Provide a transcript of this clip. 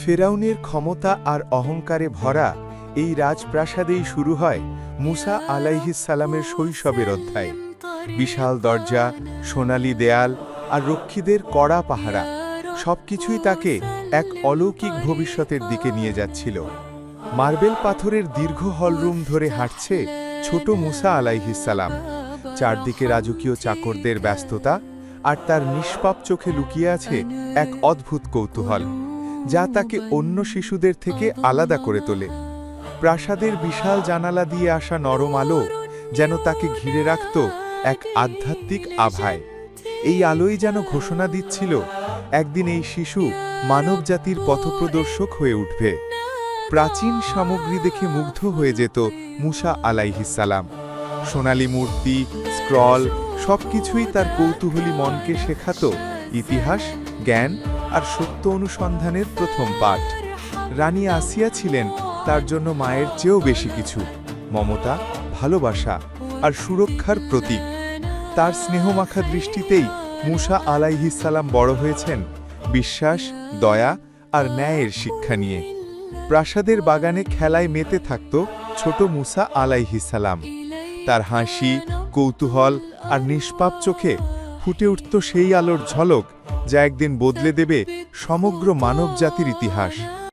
ফেরাউনের ক্ষমতা আর অহংকারে ভরা এই রাজপ্রাসাদেই শুরু হয় মুসা আলাইহিসালামের শৈশবের অধ্যায়। বিশাল দরজা, সোনালি দেয়াল আর রক্ষীদের কড়া পাহারা সবকিছুই তাকে এক অলৌকিক ভবিষ্যতের দিকে নিয়ে যাচ্ছিল। মার্বেল পাথরের দীর্ঘ হলরুম ধরে হাঁটছে ছোট মুসা আলাইহিসালাম চারদিকে রাজকীয় চাকরদের ব্যস্ততা আর তার নিষ্পাপ চোখে লুকিয়ে আছে এক অদ্ভুত কৌতূহল। যা তাকে অন্য শিশুদের থেকে আলাদা করে তোলে। প্রাসাদের বিশাল জানালা দিয়ে আসা নরম আলো যেন তাকে ঘিরে রাখত এক আধ্যাত্মিক আভায়। এই আলোই যেন ঘোষণা দিচ্ছিল, একদিন এই শিশু মানবজাতির পথপ্রদর্শক হয়ে উঠবে। প্রাচীন সামগ্রী দেখে মুগ্ধ হয়ে যেত মুসা আলাইহিসালাম সোনালী মূর্তি, স্ক্রল, সবকিছুই তার কৌতূহলী মনকে শেখাত। ইতিহাস, জ্ঞান আর সত্য অনুসন্ধানের প্রথম পাঠ। রানী আসিয়া ছিলেন, তার জন্য মায়ের চেয়েও বেশি কিছু। মমতা, ভালোবাসা আর সুরক্ষার প্রতীক। তার স্নেহমাখা দৃষ্টিতেই মুসা আলাইহিসালাম বড় হয়েছেন বিশ্বাস, দয়া আর ন্যায়ের শিক্ষা নিয়ে। প্রাসাদের বাগানে খেলায় মেতে থাকত ছোট মুসা আলাইহিসালাম তার হাসি, কৌতূহল আর নিষ্পাপ চোখে ফুটে উঠত সেই আলোর ঝলক যা একদিন বদলে দেবে সমগ্র মানব জাতির ইতিহাস।